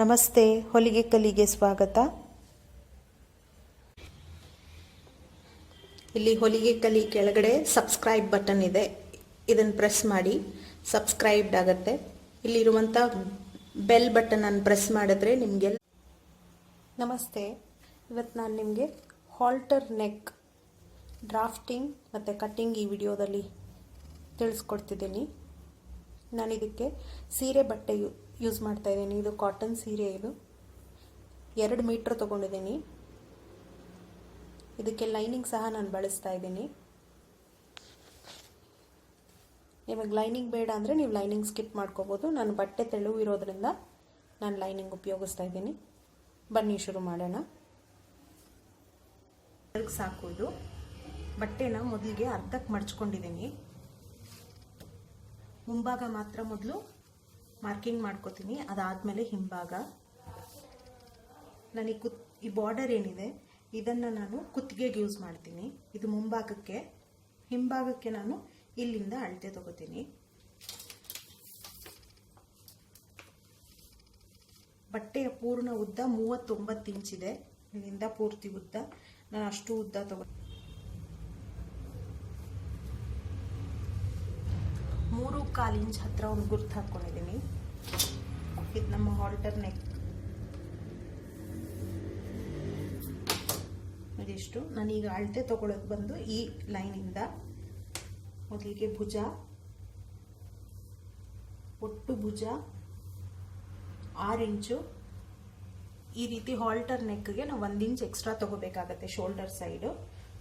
ನಮಸ್ತೆ, ಹೊಲಿಗೆ ಕಲಿಗೆ ಸ್ವಾಗತ. ಇಲ್ಲಿ ಹೊಲಿಗೆ ಕಲಿ ಕೆಳಗಡೆ ಸಬ್ಸ್ಕ್ರೈಬ್ ಬಟನ್ ಇದೆ. ಇದನ್ನು ಪ್ರೆಸ್ ಮಾಡಿ ಸಬ್ಸ್ಕ್ರೈಬ್ಡ್ ಆಗುತ್ತೆ. ಇಲ್ಲಿರುವಂಥ ಬೆಲ್ ಬಟನನ್ನು ಪ್ರೆಸ್ ಮಾಡಿದ್ರೆ ನಿಮಗೆ ನಮಸ್ತೆ ಇವತ್ತು ನಾನು ನಿಮಗೆ ಹಾಲ್ಟರ್ ನೆಕ್ ಡ್ರಾಫ್ಟಿಂಗ್ ಮತ್ತು ಕಟ್ಟಿಂಗ್ ಈ ವಿಡಿಯೋದಲ್ಲಿ ತಿಳಿಸ್ಕೊಡ್ತಿದ್ದೀನಿ. ನಾನು ಇದಕ್ಕೆ ಸೀರೆ ಬಟ್ಟೆ ಯು ಯೂಸ್ ಮಾಡ್ತಾ ಇದ್ದೀನಿ. ಇದು ಕಾಟನ್ ಸೀರೆ ಇದು. ಎರಡು ಮೀಟ್ರ್ ತೊಗೊಂಡಿದ್ದೀನಿ. ಇದಕ್ಕೆ ಲೈನಿಂಗ್ ಸಹ ನಾನು ಬಳಸ್ತಾ ಇದ್ದೀನಿ. ನಿಮಗೆ ಲೈನಿಂಗ್ ಬೇಡ ಅಂದರೆ ನೀವು ಲೈನಿಂಗ್ ಸ್ಕಿಪ್ ಮಾಡ್ಕೋಬೋದು. ನಾನು ಬಟ್ಟೆ ತೆಳು ಇರೋದ್ರಿಂದ ನಾನು ಲೈನಿಂಗ್ ಉಪಯೋಗಿಸ್ತಾ ಇದ್ದೀನಿ. ಬನ್ನಿ, ಶುರು ಮಾಡೋಣ. ಸಾಕು ಇದು. ಬಟ್ಟೆನ ಮೊದಲಿಗೆ ಅರ್ಧಕ್ಕೆ ಮಡ್ಚ್ಕೊಂಡಿದ್ದೀನಿ. ಮುಂಭಾಗ ಮಾತ್ರ ಮೊದಲು ಮಾರ್ಕಿಂಗ್ ಮಾಡ್ಕೋತೀನಿ. ಅದಾದಮೇಲೆ ಹಿಂಭಾಗ. ನನಗೆ ಕುತ್, ಈ ಬಾರ್ಡರ್ ಏನಿದೆ, ಇದನ್ನು ನಾನು ಕುತ್ತಿಗೆಗೆ ಯೂಸ್ ಮಾಡ್ತೀನಿ. ಇದು ಮುಂಭಾಗಕ್ಕೆ. ಹಿಂಭಾಗಕ್ಕೆ ನಾನು ಇಲ್ಲಿಂದ ಅಳತೆ ತಗೋತೀನಿ. ಬಟ್ಟೆಯ ಪೂರ್ಣ ಉದ್ದ ಮೂವತ್ತೊಂಬತ್ತು ಇಂಚಿದೆ. ಇಲ್ಲಿಂದ ಪೂರ್ತಿ ಉದ್ದ. ನಾನು ಅಷ್ಟು ಉದ್ದ ತಗೋ ಮೂರು ಕಾಲು ಇಂಚ್ ಹತ್ರ ಒಂದು ಗುರ್ತು ಹಾಕೊಂಡಿದ್ದೀನಿ ಇದು ನಮ್ಮ ಹಾಲ್ಟರ್ ನೆಕ್ ಇದಿಷ್ಟು. ನಾನೀಗ ಅಳತೆ ತೊಗೊಳಕ್ಕೆ ಬಂದು ಈ ಲೈನಿಂದ ಮೊದಲಿಗೆ ಭುಜ, ಒಟ್ಟು ಭುಜ, ಆರು ಇಂಚು. ಈ ರೀತಿ ಹಾಲ್ಟರ್ ನೆಕ್ಗೆ ನಾವು ಒಂದು ಇಂಚ್ ಎಕ್ಸ್ಟ್ರಾ ತೊಗೋಬೇಕಾಗತ್ತೆ ಶೋಲ್ಡರ್ ಸೈಡು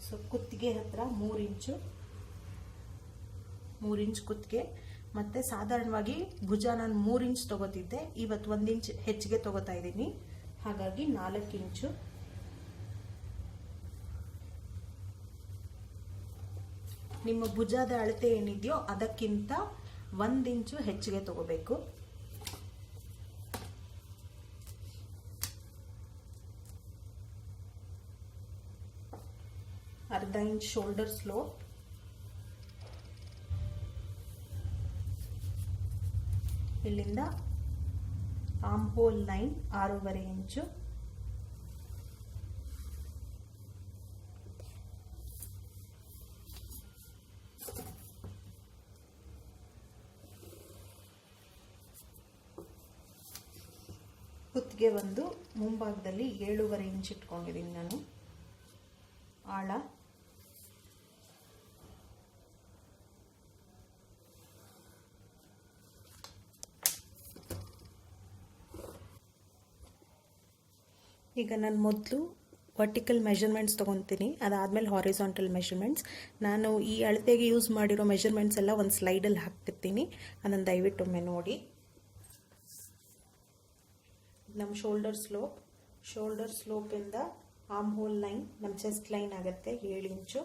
ಸೊ ಕುತ್ತಿಗೆ ಹತ್ರ ಮೂರು ಇಂಚು. ಮೂರು ಇಂಚ್ ಕುತ್ತಿಗೆ. ಮತ್ತು ಸಾಧಾರಣವಾಗಿ ಭುಜ ನಾನು ಮೂರು ಇಂಚ್ ತಗೋತಿದ್ದೆ. ಇವತ್ತು ಒಂದು ಇಂಚ್ ಹೆಚ್ಚಿಗೆ ತಗೋತಾ ಇದ್ದೀನಿ. ಹಾಗಾಗಿ ನಾಲ್ಕು ಇಂಚು. ನಿಮ್ಮ ಭುಜದ ಅಳತೆ ಏನಿದೆಯೋ ಅದಕ್ಕಿಂತ ಒಂದು ಇಂಚು ಹೆಚ್ಚಿಗೆ ತಗೋಬೇಕು. ಅರ್ಧ ಇಂಚ್ ಶೋಲ್ಡರ್ ಸ್ಲೋಪ್ ಇಲ್ಲಿಂದ ಆಮ್ ಹೋಲ್ ಲೈನ್ ಆರೂವರೆ ಇಂಚು. ಕುತ್ತಿಗೆ ಒಂದು ಮುಂಭಾಗದಲ್ಲಿ ಏಳೂವರೆ ಇಂಚ್ ಇಟ್ಕೊಂಡಿದ್ದೀನಿ ನಾನು. ಆಳ ಈಗ ನಾನು ಮೊದಲು ವರ್ಟಿಕಲ್ ಮೆಷರ್ಮೆಂಟ್ಸ್ ತೊಗೊತೀನಿ. ಅದಾದಮೇಲೆ ಹಾರಿಸಾಂಟಲ್ ಮೆಷರ್ಮೆಂಟ್ಸ್ ನಾನು ಈ ಅಳತೆಗೆ ಯೂಸ್ ಮಾಡಿರೋ ಮೆಷರ್ಮೆಂಟ್ಸ್ ಎಲ್ಲ ಒಂದು ಸ್ಲೈಡಲ್ಲಿ ಹಾಕ್ತಿರ್ತೀನಿ. ಅದನ್ನು ದಯವಿಟ್ಟು ಒಮ್ಮೆ ನೋಡಿ. ನಮ್ಮ ಶೋಲ್ಡರ್ ಸ್ಲೋಪ್ ಶೋಲ್ಡರ್ ಸ್ಲೋಪಿಂದ ಆಮ್ ಹೋಲ್ ಲೈನ್ ನಮ್ಮ ಚೆಸ್ಟ್ ಲೈನ್ ಆಗುತ್ತೆ, ಏಳು ಇಂಚು.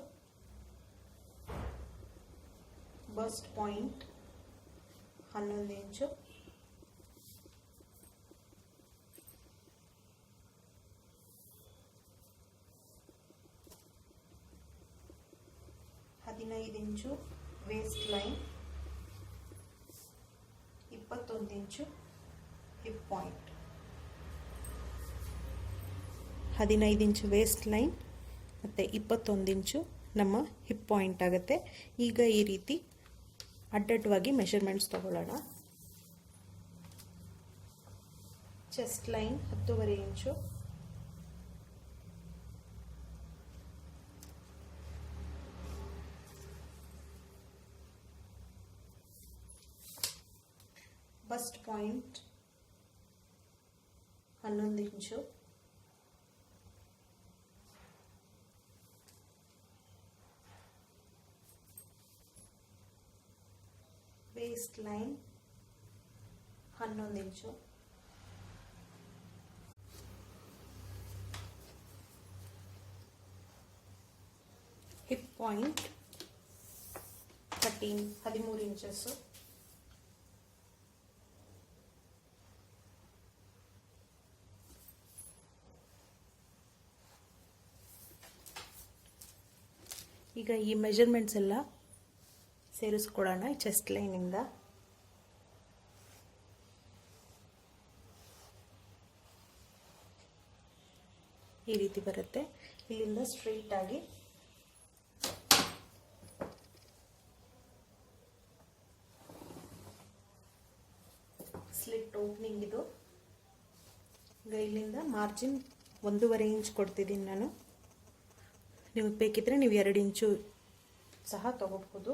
ಬಸ್ಟ್ ಪಾಯಿಂಟ್ ಹನ್ನೊಂದು ಇಂಚು ಹದಿನೈದು ಇಂಚು ವೇಸ್ಟ್ ಲೈನ್ ಇಪ್ಪತ್ತೊಂದು ಇಂಚು ಹಿಪ್ ಪಾಯಿಂಟ್ ಹದಿನೈದು ಇಂಚು ವೇಸ್ಟ್ ಲೈನ್ ಮತ್ತು ಇಪ್ಪತ್ತೊಂದು ಇಂಚು ನಮ್ಮ ಹಿಪ್ ಪಾಯಿಂಟ್ ಆಗುತ್ತೆ. ಈಗ ಈ ರೀತಿ ಅಡ್ಡಡ್ಡವಾಗಿ ಮೆಷರ್ಮೆಂಟ್ಸ್ ತಗೊಳ್ಳೋಣ. ಚೆಸ್ಟ್ ಲೈನ್ ಹತ್ತೂವರೆ ಇಂಚು ಬಸ್ಟ್ ಪಾಯಿಂಟ್ ಹನ್ನೊಂದು ಇಂಚು ವೇಸ್ಟ್ ಲೈನ್ ಹನ್ನೊಂದು ಇಂಚು ಹಿಪ್ ಪಾಯಿಂಟ್ ಥರ್ಟೀನ್ ಹದಿಮೂರು ಇಂಚಸ್ಸು ಈಗ ಈ ಮೆಜರ್ಮೆಂಟ್ಸ್ ಎಲ್ಲ ಸೇರಿಸ್ಕೊಳ್ಳೋಣ ಚೆಸ್ಟ್ ಲೈನಿಂದ ಈ ರೀತಿ ಬರುತ್ತೆ. ಇಲ್ಲಿಂದ ಸ್ಟ್ರೈಟ್ ಆಗಿ ಸ್ಲಿಟ್ ಓಪನಿಂಗ್ ಇದು. ಈಗ ಇಲ್ಲಿಂದ ಮಾರ್ಜಿನ್ ಒಂದೂವರೆ ಇಂಚ್ ಕೊಡ್ತಿದ್ದೀನಿ ನಾನು. ನಿಮಗೆ ಬೇಕಿದ್ದರೆ ನೀವು ಎರಡು ಇಂಚು ಸಹ ತಗೋಬಹುದು.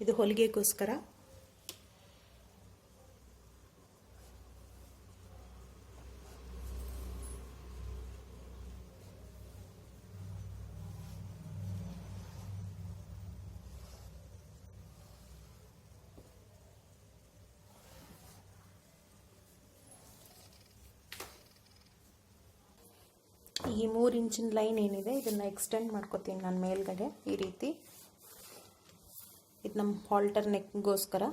ಇದು ಹೊಲಿಗೆಗೋಸ್ಕರ. ಈ ಮೂರು ಇಂಚಿನ ಲೈನ್ ಏನಿದೆ, ಇದನ್ನು ಎಕ್ಸ್ಟೆಂಡ್ ಮಾಡ್ಕೋತೀನಿ ನಾನು ಮೇಲ್ಗಡೆ ಈ ರೀತಿ. ಇದು ನಮ್ಮ ಹಾಲ್ಟರ್ ನೆಕ್ಗೋಸ್ಕರ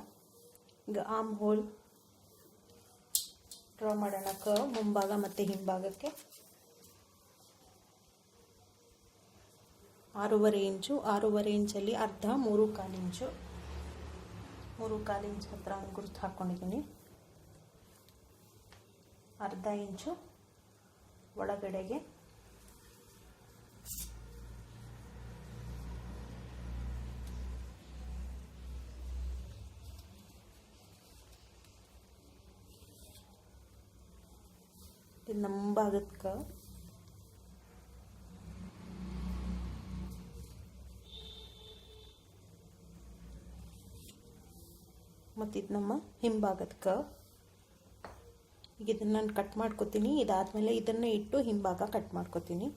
ಈಗ ಆಮ್ ಹೋಲ್ ಡ್ರಾ ಮಾಡೋಣ ಕರ್ವ್ ಮುಂಭಾಗ ಮತ್ತು ಹಿಂಭಾಗಕ್ಕೆ. ಆರೂವರೆ ಇಂಚು, ಆರೂವರೆ ಇಂಚಲ್ಲಿ ಅರ್ಧ, ಮೂರು ಕಾಲು ಇಂಚು. ಮೂರು ಕಾಲು ಇಂಚು ಹತ್ರ ಗುರುತು ಹಾಕ್ಕೊಂಡಿದ್ದೀನಿ ಅರ್ಧ ಇಂಚು ಒಳಗಡೆಗೆ. ಇದು ನಮ್ಮ ಭಾಗಕ್ಕೆ ಮತ್ತು ಇದು ನಮ್ಮ ಹಿಂಭಾಗದಕ್ಕೆ ಈಗ ಇದನ್ನು ನಾನು ಕಟ್ ಮಾಡ್ಕೊತೀನಿ. ಇದಾದಮೇಲೆ ಇದನ್ನು ಇಟ್ಟು ಹಿಂಭಾಗ ಕಟ್ ಮಾಡ್ಕೊತೀನಿ.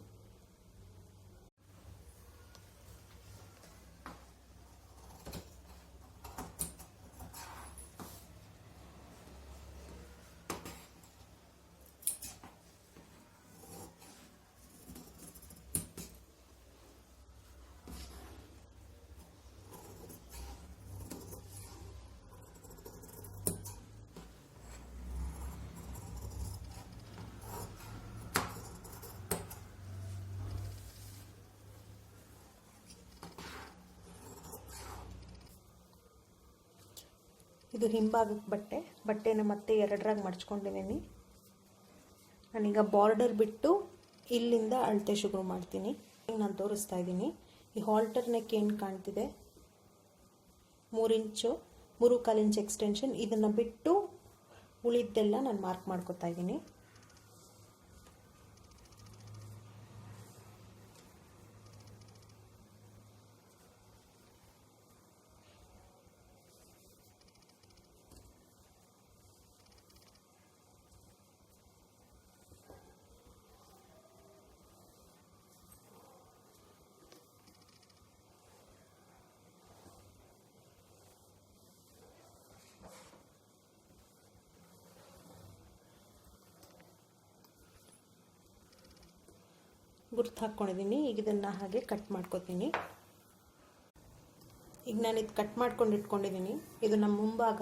ಇದು ಹಿಂಭಾಗಕ್ಕೆ ಬಟ್ಟೆ. ಬಟ್ಟೆನ ಮತ್ತೆ ಎರಡರಾಗಿ ಮಡ್ಚ್ಕೊಂಡಿದ್ದೀನಿ ನಾನೀಗ ಬಾರ್ಡರ್ ಬಿಟ್ಟು ಇಲ್ಲಿಂದ ಅಳತೆ ಶುರು ಮಾಡ್ತೀನಿ. ನಾನು ತೋರಿಸ್ತಾ ಇದ್ದೀನಿ ಈ ಹಾಲ್ಟರ್ ನೆಕ್ ಏನು ಕಾಣ್ತಿದೆ? ಮೂರು ಇಂಚು ಮೂರು ಕಾಲು ಇಂಚ್ ಎಕ್ಸ್ಟೆನ್ಷನ್ ಇದನ್ನು ಬಿಟ್ಟು ಉಳಿದ್ದೆಲ್ಲ ನಾನು ಮಾರ್ಕ್ ಮಾಡ್ಕೊತಾ ಇದ್ದೀನಿ ಗುರ್ತು ಹಾಕ್ಕೊಂಡಿದ್ದೀನಿ ಈಗ ಇದನ್ನು ಹಾಗೆ ಕಟ್ ಮಾಡ್ಕೊತೀನಿ. ಈಗ ನಾನು ಇದು ಕಟ್ ಮಾಡ್ಕೊಂಡು ಇಟ್ಕೊಂಡಿದ್ದೀನಿ ಇದು ನಮ್ಮ ಮುಂಭಾಗ.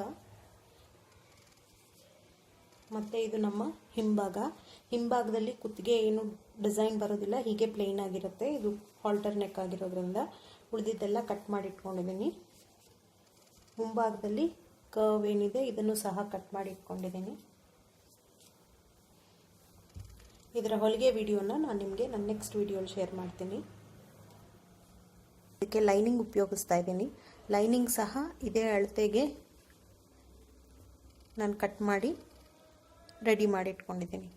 ಮತ್ತು ಇದು ನಮ್ಮ ಹಿಂಭಾಗ. ಹಿಂಭಾಗದಲ್ಲಿ ಕುತ್ತಿಗೆ ಏನು ಡಿಸೈನ್ ಬರೋದಿಲ್ಲ. ಹೀಗೆ ಪ್ಲೇನ್ ಆಗಿರುತ್ತೆ. ಇದು ಹಾಲ್ಟರ್ ನೆಕ್ ಆಗಿರೋದ್ರಿಂದ ಉಳಿದಿದ್ದೆಲ್ಲ ಕಟ್ ಮಾಡಿ ಇಟ್ಕೊಂಡಿದ್ದೀನಿ ಮುಂಭಾಗದಲ್ಲಿ ಕರ್ವ್ ಏನಿದೆ, ಇದನ್ನು ಸಹ ಕಟ್ ಮಾಡಿ ಇಟ್ಕೊಂಡಿದ್ದೀನಿ ಇದರ ಹೊಲಿಗೆ ವಿಡಿಯೋನ ನಾನು ನಿಮಗೆ ನನ್ನ ನೆಕ್ಸ್ಟ್ ವಿಡಿಯೋಲಿ ಶೇರ್ ಮಾಡ್ತೀನಿ. ಇದಕ್ಕೆ ಲೈನಿಂಗ್ ಉಪಯೋಗಿಸ್ತಾ ಇದ್ದೀನಿ. ಲೈನಿಂಗ್ ಸಹ ಇದೇ ಅಳತೆಗೆ ನಾನು ಕಟ್ ಮಾಡಿ ರೆಡಿ ಮಾಡಿ ಇಟ್ಕೊಂಡಿದ್ದೀನಿ